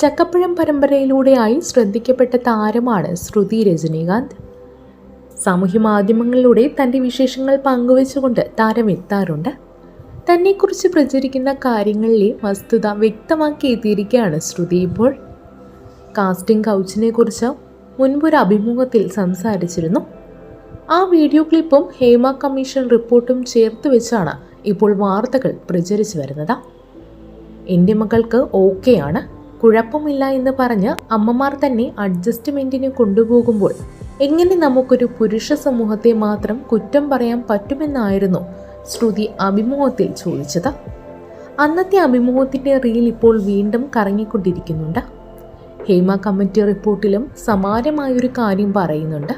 ചക്കപ്പഴം പരമ്പരയിലൂടെയായി ശ്രദ്ധിക്കപ്പെട്ട താരമാണ് ശ്രുതി രജനീകാന്ത്. സാമൂഹ്യ മാധ്യമങ്ങളിലൂടെ തന്റെ വിശേഷങ്ങൾ പങ്കുവച്ചുകൊണ്ട് താരം എത്താറുണ്ട് തന്നെക്കുറിച്ച് പ്രചരിക്കുന്ന കാര്യങ്ങളിലെ വസ്തുത വ്യക്തമാക്കി എത്തിയിരിക്കുകയാണ് ശ്രുതി ഇപ്പോൾ. കാസ്റ്റിംഗ് കൗച്ചിനെ കുറിച്ച് മുൻപൊരു അഭിമുഖത്തിൽ സംസാരിച്ചിരുന്നു. ആ വീഡിയോ ക്ലിപ്പും ഹേമ കമ്മീഷൻ റിപ്പോർട്ടും ചേർത്ത് വെച്ചാണ് ഇപ്പോൾ വാർത്തകൾ പ്രചരിച്ചു വരുന്നത്. എന്റെ മകൾക്ക് ഓക്കെയാണ്. കുഴപ്പമില്ല എന്ന് പറഞ്ഞ് അമ്മമാർ തന്നെ അഡ്ജസ്റ്റ്മെന്റിന് കൊണ്ടുപോകുമ്പോൾ എങ്ങനെ നമുക്കൊരു പുരുഷ സമൂഹത്തെ മാത്രം കുറ്റം പറയാൻ പറ്റുമെന്നായിരുന്നു ശ്രുതി അഭിമുഖത്തിൽ ചോദിച്ചത്. അന്നത്തെ അഭിമുഖത്തിന്റെ റീൽ ഇപ്പോൾ വീണ്ടും കറങ്ങിക്കൊണ്ടിരിക്കുന്നുണ്ട്. ഹേമ കമ്മിറ്റി റിപ്പോർട്ടിലും സമാനമായൊരു കാര്യം പറയുന്നുണ്ട്.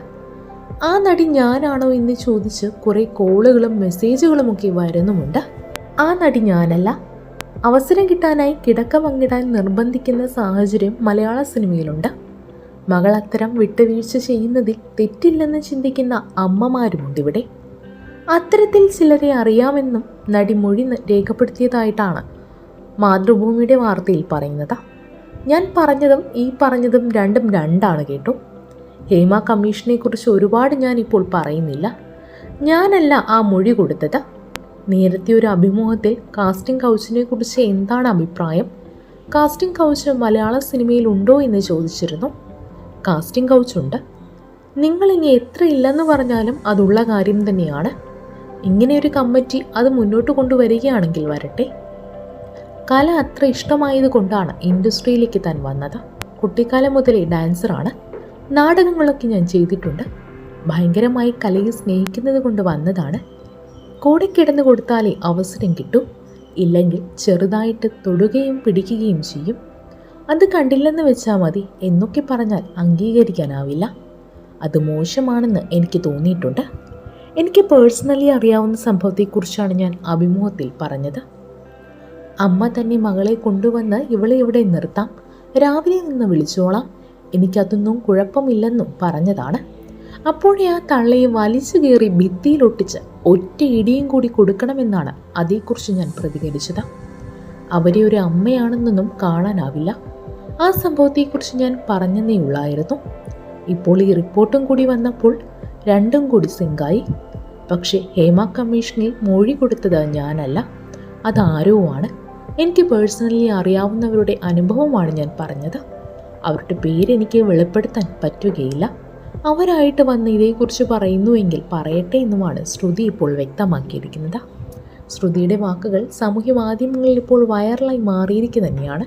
ആ നടി ഞാനാണോ എന്ന് ചോദിച്ച് കുറേ കോളുകളും മെസ്സേജുകളുമൊക്കെ വരുന്നുമുണ്ട്. ആ നടി ഞാനല്ല. അവസരം കിട്ടാനായി കിടക്ക പങ്കിടാൻ നിർബന്ധിക്കുന്ന സാഹചര്യം മലയാള സിനിമയിലുണ്ട്. മകൾ അത്തരം വിട്ടുവീഴ്ച ചെയ്യുന്നതിൽ തെറ്റില്ലെന്ന് ചിന്തിക്കുന്ന അമ്മമാരുമുണ്ട് ഇവിടെ. അത്തരത്തിൽ ചിലരെ അറിയാമെന്നും നടി മൊഴി രേഖപ്പെടുത്തിയതായിട്ടാണ് മാതൃഭൂമിയുടെ വാർത്തയിൽ പറയുന്നത്. ഞാൻ പറഞ്ഞതും ഈ പറഞ്ഞതും രണ്ടും രണ്ടാണ് കേട്ടോ. ഹേമ കമ്മീഷനെക്കുറിച്ച് ഒരുപാട് ഞാൻ ഇപ്പോൾ പറയുന്നില്ല. ഞാനല്ല ആ മൊഴി കൊടുത്തത്. നേരത്തെ ഒരു അഭിമുഖത്തിൽ കാസ്റ്റിംഗ് കൗച്ചിനെ കുറിച്ച് എന്താണ് അഭിപ്രായം? കാസ്റ്റിംഗ് കൗച്ച് മലയാള സിനിമയിൽ ഉണ്ടോ എന്ന് ചോദിച്ചിരുന്നു. കാസ്റ്റിംഗ് കൗച്ചുണ്ട്. നിങ്ങൾ ഇനി എത്ര ഇല്ലെന്ന് പറഞ്ഞാലും അതുള്ള കാര്യം തന്നെയാണ്. ഇങ്ങനെ ഒരു കമ്മിറ്റി അത് മുന്നോട്ട് കൊണ്ടുവരികയാണെങ്കിൽ വരട്ടെ. കല അത്ര ഇഷ്ടമായത് കൊണ്ടാണ് ഇൻഡസ്ട്രിയിലേക്ക് താൻ വന്നത്. കുട്ടിക്കാലം മുതലേ ഡാൻസറാണ്. നാടകങ്ങളൊക്കെ ഞാൻ ചെയ്തിട്ടുണ്ട്. ഭയങ്കരമായി കലയെ സ്നേഹിക്കുന്നത് കൊണ്ട് വന്നതാണ്. കൂടെ കിടന്നു കൊടുത്താലേ അവസരം കിട്ടൂ. ഇല്ലെങ്കിൽ ചെറുതായിട്ട് തൊടുകയും പിടിക്കുകയും ചെയ്യും. അത് കണ്ടില്ലെന്ന് വെച്ചാൽ മതി എന്നൊക്കെ പറഞ്ഞാൽ അംഗീകരിക്കാനാവില്ല. അത് മോശമാണെന്ന് എനിക്ക് തോന്നിയിട്ടുണ്ട്. എനിക്ക് പേഴ്സണലി അറിയാവുന്ന സംഭവത്തെക്കുറിച്ചാണ് ഞാൻ അഭിമുഖത്തിൽ പറഞ്ഞത്. അമ്മ തന്നെ മകളെ കൊണ്ടുവന്ന് ഇവളെ ഇവിടെ നിർത്താം. രാവിലെ നിന്ന് വിളിച്ചോളാം. എനിക്കതൊന്നും കുഴപ്പമില്ലെന്നും പറഞ്ഞതാണ്. അപ്പോഴേ ആ തള്ളയെ വലിച്ചു കയറി ഭിത്തിയിലൊട്ടിച്ച് ഒറ്റ ഇടിയും കൂടി കൊടുക്കണമെന്നാണ് അതേക്കുറിച്ച് ഞാൻ പ്രതികരിച്ചത്. അവരെ ഒരു അമ്മയാണെന്നൊന്നും കാണാനാവില്ല. ആ സംഭവത്തെക്കുറിച്ച് ഞാൻ പറഞ്ഞതേ ഉള്ളായിരുന്നു. ഇപ്പോൾ ഈ റിപ്പോർട്ടും കൂടി വന്നപ്പോൾ രണ്ടും കൂടി സിങ്കായി. പക്ഷേ ഹേമ കമ്മീഷനിൽ മൊഴി കൊടുത്തത് ഞാനല്ല അതാരോ ആണ്. എനിക്ക് പേഴ്സണലി അറിയാവുന്നവരുടെ അനുഭവമാണ് ഞാൻ പറഞ്ഞത്. അവരുടെ പേരെനിക്ക് വെളിപ്പെടുത്താൻ പറ്റുകയില്ല. അവരായിട്ട് വന്ന് ഇതേക്കുറിച്ച് പറയുന്നുവെങ്കിൽ പറയട്ടെ എന്നുമാണ് ശ്രുതി ഇപ്പോൾ വ്യക്തമാക്കിയിരിക്കുന്നത്. ശ്രുതിയുടെ വാക്കുകൾ സാമൂഹ്യ മാധ്യമങ്ങളിൽ ഇപ്പോൾ വൈറലായി മാറിയിരിക്കുക തന്നെയാണ്.